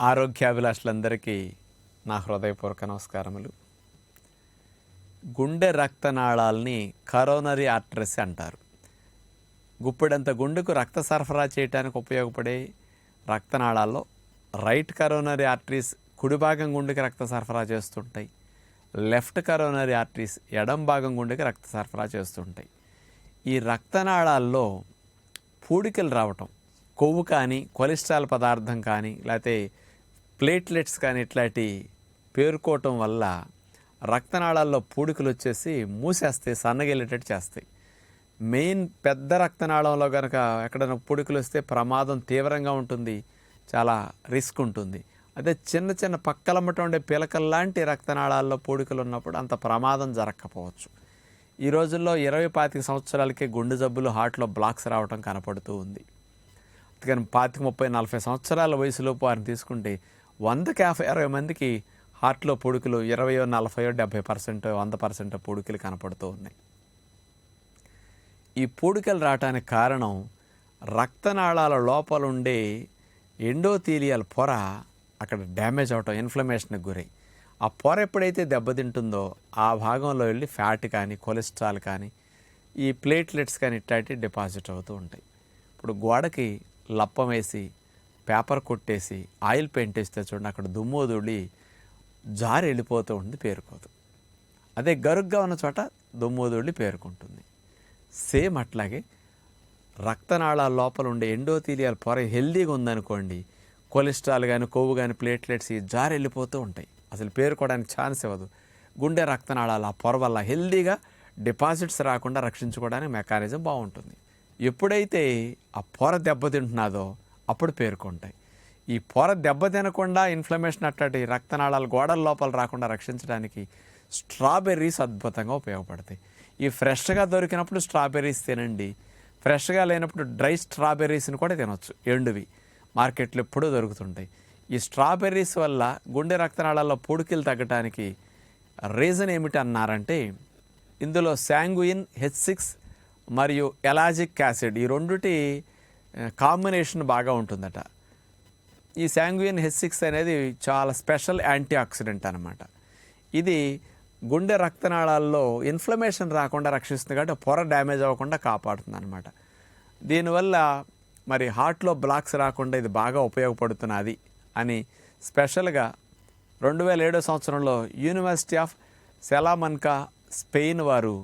ఆరోగ్యాభిలాషులందరికీ నా హృదయపూర్వక నమస్కారములు. గుండె రక్తనాళాలని కరోనరీ ఆర్టరీస్ అంటారు. గుప్పెడంత గుండెకు రక్త సరఫరా చేయడానికి ఉపయోగపడే రక్తనాళాల్లో రైట్ కరోనరీ ఆర్టరీస్ కుడి భాగం గుండెకి రక్త సరఫరా చేస్తుంటాయి. లెఫ్ట్ కరోనరీ ఆర్టరీస్ ఎడం భాగం గుండెకి రక్త సరఫరా చేస్తుంటాయి. ఈ రక్తనాళాల్లో పూడికలు రావటం కొవ్వు కానీ కొలెస్ట్రాల్ పదార్థం కానీ లేకపోతే ప్లేట్లెట్స్ కానీ ఇట్లాంటి పేరుకోవటం వల్ల రక్తనాళాల్లో పూడికలు వచ్చేసి మూసేస్తాయి సన్నగిల్లేటట్టు చేస్తాయి. మెయిన్ పెద్ద రక్తనాళంలో కనుక ఎక్కడైనా పూడికలు వస్తే ప్రమాదం తీవ్రంగా ఉంటుంది చాలా రిస్క్ ఉంటుంది. అదే చిన్న చిన్న పక్కలమ్మట ఉండే పిలకల్లాంటి రక్తనాళాల్లో పూడికలు ఉన్నప్పుడు అంత ప్రమాదం జరగకపోవచ్చు. ఈ రోజుల్లో ఇరవై పాతిక సంవత్సరాలకే గుండె జబ్బులు హార్ట్లో బ్లాక్స్ రావడం కనపడుతూ ఉంది. అందుకని పాతిక ముప్పై నలభై సంవత్సరాల వయసులోపు వారిని తీసుకుంటే వందకి యాభై అరవై మందికి హార్ట్లో పొడుకులు ఇరవయో నలభయో డెబ్బై పర్సెంట్ వంద పర్సెంట్ పొడుకులు కనపడుతూ ఉన్నాయి ఈ పొడుకలు రావటానికి కారణం రక్తనాళాల లోపల ఉండే ఎండోథీలియల్ పొర అక్కడ డ్యామేజ్ అవటం ఇన్ఫ్లమేషన్కి గురై. ఆ పొర ఎప్పుడైతే దెబ్బతింటుందో ఆ భాగంలో వెళ్ళి ఫ్యాట్ కానీ కొలెస్ట్రాల్ కానీ ఈ ప్లేట్లెట్స్ కానీ ఇట్లాంటివి డిపాజిట్ అవుతూ ఉంటాయి. ఇప్పుడు గోడకి లప్పం వేసి పేపర్ కొట్టేసి ఆయిల్ పెయింట్ వేస్తే చూడండి అక్కడ దుమ్ము దుడి జారి వెళ్ళిపోతూ ఉంటుంది పేరుకోదు. అదే గరుగ్గా ఉన్న చోట దుమ్ము దుడి పేరుకుంటుంది. సేమ్ అట్లాగే రక్తనాళాల లోపల ఉండే ఎండోథీలియల్ పొర హెల్దీగా ఉందనుకోండి కొలెస్ట్రాల్ కానీ కొవ్వు కానీ ప్లేట్లెట్స్ ఈ జారి వెళ్ళిపోతూ ఉంటాయి. అసలు పేరుకోవడానికి ఛాన్స్ ఇవ్వదు. గుండె రక్తనాళాల ఆ పొర వల్ల హెల్దీగా డిపాజిట్స్ రాకుండా రక్షించుకోవడానికి మెకానిజం బాగుంటుంది. ఎప్పుడైతే ఆ పొర దెబ్బతింటున్నదో అప్పుడు పేరుకుంటాయి. ఈ పొర దెబ్బతినకుండా ఇన్ఫ్లమేషన్ అట్లాంటి రక్తనాళాలు గోడల లోపల రాకుండా రక్షించడానికి స్ట్రాబెర్రీస్ అద్భుతంగా ఉపయోగపడతాయి. ఈ ఫ్రెష్గా దొరికినప్పుడు స్ట్రాబెర్రీస్ తినండి. ఫ్రెష్గా లేనప్పుడు డ్రై స్ట్రాబెర్రీస్ని కూడా తినొచ్చు. ఎండువి మార్కెట్లో ఎప్పుడూ దొరుకుతుంటాయి. ఈ స్ట్రాబెర్రీస్ వల్ల గుండె రక్తనాళాల్లో పూడికలు తగ్గడానికి రీజన్ ఏమిటి అన్నారంటే ఇందులో శాంగుయిన్ హెచ్ సిక్స్ మరియు ఎలాజిక్ యాసిడ్ ఈ రెండుటి కాంబినేషన్ బాగా ఉంటుందట. ఈ శాంగ్వియన్ హెచ్ సిక్స్ అనేది చాలా స్పెషల్ యాంటీ ఆక్సిడెంట్ అనమాట ఇది గుండె రక్తనాళాల్లో ఇన్ఫ్లమేషన్ రాకుండా రక్షిస్తుంది కాబట్టి పొర డ్యామేజ్ అవ్వకుండా కాపాడుతుంది అనమాట దీనివల్ల మరి హార్ట్లో బ్లాక్స్ రాకుండా ఇది బాగా ఉపయోగపడుతున్నది అని స్పెషల్గా రెండు వేల ఏడో సంవత్సరంలో యూనివర్సిటీ ఆఫ్ సెలామన్కా స్పెయిన్ వారు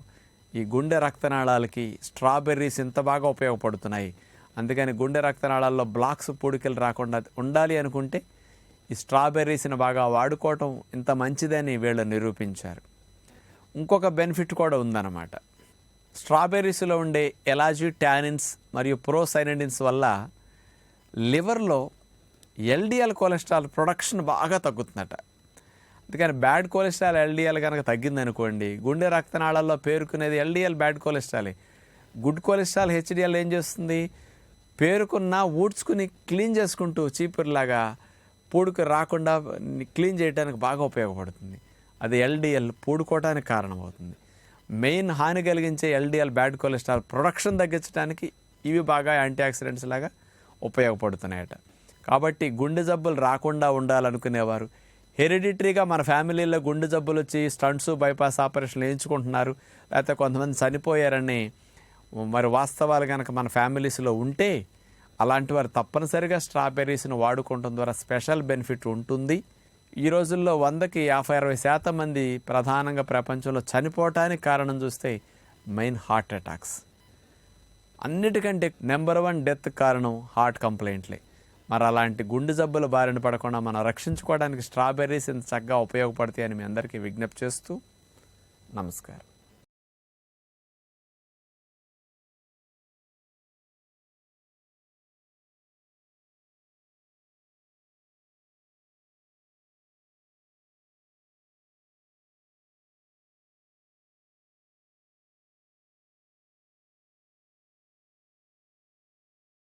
ఈ గుండె రక్తనాళాలకి స్ట్రాబెర్రీస్ ఇంత బాగా ఉపయోగపడుతున్నాయి. అందుకని గుండె రక్తనాళాల్లో బ్లాక్స్ పూడికలు రాకుండా ఉండాలి అనుకుంటే ఈ స్ట్రాబెర్రీస్ని బాగా వాడుకోవటం ఇంత మంచిదని వీళ్ళు నిరూపించారు. ఇంకొక బెనిఫిట్ కూడా ఉందన్నమాట. స్ట్రాబెర్రీస్లో ఉండే ఎలాజీ టానిన్స్ మరియు ప్రోసైనడిన్స్ వల్ల లివర్లో ఎల్డిఎల్ కొలెస్ట్రాల్ ప్రొడక్షన్ బాగా తగ్గుతుందట. అందుకని బ్యాడ్ కొలెస్ట్రాల్ ఎల్డిఎల్ కనుక తగ్గిందనుకోండి గుండె రక్తనాళాల్లో పేరుకునేది ఎల్డిఎల్ బ్యాడ్ కొలెస్ట్రాలే. గుడ్ కొలెస్ట్రాల్ హెచ్డిఎల్ ఏం చేస్తుంది? పేరుకున్న ఊడ్చుకుని క్లీన్ చేసుకుంటూ చీపురులాగా పూడుకు రాకుండా క్లీన్ చేయడానికి బాగా ఉపయోగపడుతుంది. అది ఎల్డిఎల్ పూడుకోవడానికి కారణమవుతుంది. మెయిన్ హాని కలిగించే ఎల్డిఎల్ బ్యాడ్ కొలెస్ట్రాల్ ప్రొడక్షన్ తగ్గించడానికి ఇవి బాగా యాంటీ ఆక్సిడెంట్స్ లాగా ఉపయోగపడుతున్నాయట. కాబట్టి గుండె జబ్బులు రాకుండా ఉండాలనుకునేవారు. హెరిడిటరీగా మన ఫ్యామిలీలో గుండె జబ్బులు వచ్చి స్టంట్స్ బైపాస్ ఆపరేషన్లు వేయించుకుంటున్నారు. లేకపోతే కొంతమంది చనిపోయారని మరి వాస్తవాలు కనుక మన ఫ్యామిలీస్లో ఉంటే అలాంటి వారు తప్పనిసరిగా స్ట్రాబెర్రీస్ని వాడుకోవడం ద్వారా స్పెషల్ బెనిఫిట్ ఉంటుంది. ఈ రోజుల్లో వందకి యాభై అరవై శాతం మంది ప్రధానంగా ప్రపంచంలో చనిపోవటానికి కారణం చూస్తే మెయిన్ హార్ట్ అటాక్స్. అన్నిటికంటే నెంబర్ వన్ డెత్ కారణం హార్ట్ కంప్లైంట్లే. మరి అలాంటి గుండె జబ్బుల బారిన పడకుండా మనం రక్షించుకోవడానికి స్ట్రాబెర్రీస్ ఇంత చక్కగా ఉపయోగపడతాయని మీ అందరికీ విజ్ఞప్తి చేస్తూ నమస్కారం.